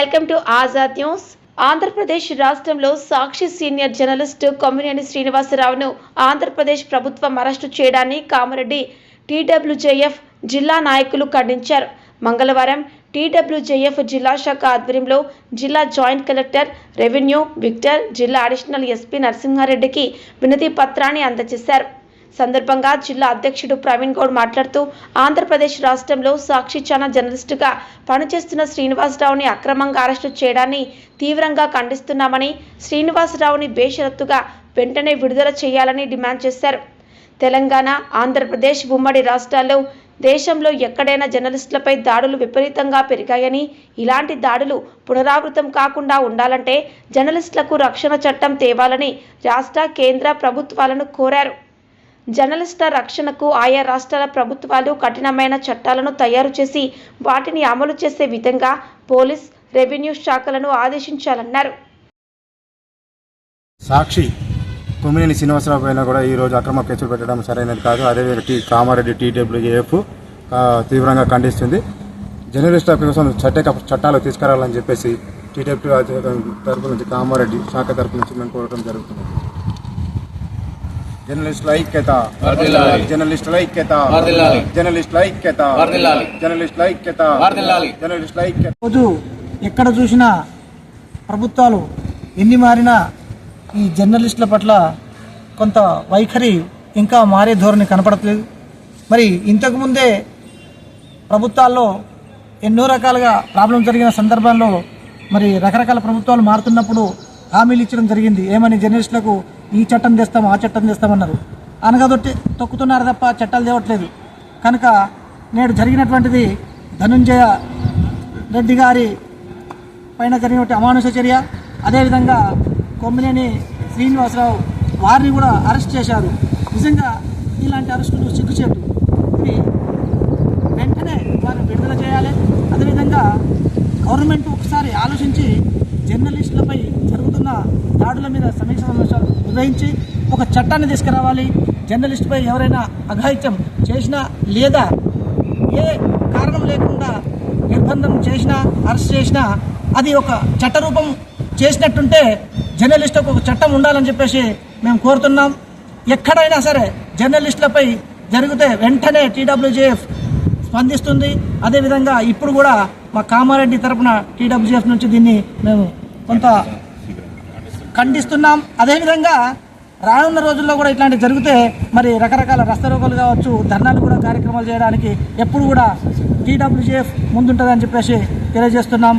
Welcome to Azad news. Andhra Pradesh రాష్ట్రంలో Sakshi senior journalist Kommineni శ్రీనివాసరావును ఆంధ్రప్రదేశ్ ప్రభుత్వం అరెస్టు చేయడాన్ని కామారెడ్డి టీడబ్ల్యూజేఎఫ్ జిల్లా నాయకులు ఖండించారు. మంగళవారం టీడబ్ల్యూజేఎఫ్ జిల్లా శాఖ ఆధ్వర్యంలో జిల్లా జాయింట్ కలెక్టర్ రెవెన్యూ విక్టర్ జిల్లా అడిషనల్ ఎస్పీ నరసింహారెడ్డికి వినతి పత్రాన్ని అందజేశారు. సందర్భంగా జిల్లా అధ్యక్షుడు ప్రవీణ్ గౌడ్ మాట్లాడుతూ ఆంధ్రప్రదేశ్ రాష్ట్రంలో సాక్షి ఛానల్ జర్నలిస్టుగా పనిచేస్తున్న శ్రీనివాసరావుని అక్రమంగా అరెస్టు చేయడాన్ని తీవ్రంగా ఖండిస్తున్నామని శ్రీనివాసరావుని బేషరత్తుగా వెంటనే విడుదల చేయాలని డిమాండ్ చేశారు. తెలంగాణ ఆంధ్రప్రదేశ్ ఉమ్మడి రాష్ట్రాల్లో దేశంలో ఎక్కడైనా జర్నలిస్టులపై దాడులు విపరీతంగా పెరిగాయని ఇలాంటి దాడులు పునరావృతం కాకుండా ఉండాలంటే జర్నలిస్టులకు రక్షణ చట్టం తేవాలని రాష్ట్ర కేంద్ర ప్రభుత్వాలను కోరారు. జర్నలిస్టుల రక్షణకు ఆయా రాష్ట్రాల ప్రభుత్వాలు కఠినమైన చట్టాలను తయారు చేసి వాటిని అమలు చేసే విధంగా పోలీస్ రెవెన్యూ శాఖలను ఆదేశించాలన్నారు. సాక్షి కొమ్మినేని శ్రీనివాసరావు పైన కూడా ఈ రోజు అక్రమ కేసులు పెట్టడం సరైనది కాదు. అదేవిధంగా టీ కామారెడ్డి టీడబ్ల్యూఏఎఫ్ తీవ్రంగా ఖండిస్తుంది. జర్నలిస్టుల కోసం చట్ట చట్టాలు తీసుకురావాలని చెప్పేసి టీడబ్ల్యూ తరపు నుంచి కామారెడ్డి శాఖ తరపు నుంచి మేము కోరడం జరుగుతుంది. జర్నలిస్టుల ఐక్యత. జర్నలిస్టుల ఐక్యత. జర్నలిస్టుల ఐక్యత. జర్నలిస్టుల ఐక్యత. జర్నలిస్టుల ఐక్యత రోజు ఎక్కడ చూసినా ప్రభుత్వాలు ఎన్ని మారినా ఈ జర్నలిస్టుల పట్ల కొంత వైఖరి ఇంకా మారే ధోరణి కనపడట్లేదు మరి ఇంతకుముందే ప్రభుత్వాల్లో ఎన్నో రకాలుగా ప్రాబ్లం జరిగిన సందర్భంలో మరి రకరకాల ప్రభుత్వాలు మారుతున్నప్పుడు హామీలు ఇచ్చడం జరిగింది ఏమని జర్నలిస్టులకు ఈ చట్టం తెస్తాం ఆ చట్టం తెస్తామన్నారు అనగదొట్టి తొక్కుతున్నారు తప్ప చట్టాలు తేవట్లేదు. కనుక నేడు జరిగినటువంటిది ధనుంజయ రెడ్డి గారి పైన జరిగినటువంటి అమానుష చర్య. అదేవిధంగా కొమ్మినేని శ్రీనివాసరావు వారిని కూడా అరెస్ట్ చేశారు. నిజంగా ఇలాంటి అరెస్టులు సిగ్గుచేటు ఇవి వెంటనే వారిని విడుదల చేయాలి అదేవిధంగా గవర్నమెంట్ ఒకసారి ఆలోచించి జర్నలిస్టులపై జరుగుతున్న దాడుల మీద సమీక్ష సమావేశాలు ఒక చట్టాన్ని తీసుకురావాలి. జర్నలిస్టుపై ఎవరైనా అఘాయిత్యం చేసినా లేదా ఏ కారణం లేకుండా నిర్బంధం చేసినా అరెస్ట్ చేసినా అది ఒక చట్టరూపం చేసినట్టుంటే జర్నలిస్టుకు ఒక చట్టం ఉండాలని చెప్పేసి మేము కోరుతున్నాం. ఎక్కడైనా సరే జర్నలిస్టులపై జరిగితే వెంటనే టీడబ్ల్యూజేఎఫ్ స్పందిస్తుంది. అదేవిధంగా ఇప్పుడు కూడా మా కామారెడ్డి తరపున టీడబ్ల్యూజేఎఫ్ నుంచి దీన్ని మేము కొంత ఖండిస్తున్నాం. అదేవిధంగా రానున్న రోజుల్లో కూడా ఇట్లాంటివి జరిగితే మరి రకరకాల రస్తరోగాలు కావచ్చు ధర్నాలు కూడా కార్యక్రమాలు చేయడానికి ఎప్పుడు కూడా టీడబ్ల్యూజేఎఫ్ ముందుంటుందని చెప్పేసి తెలియజేస్తున్నాం.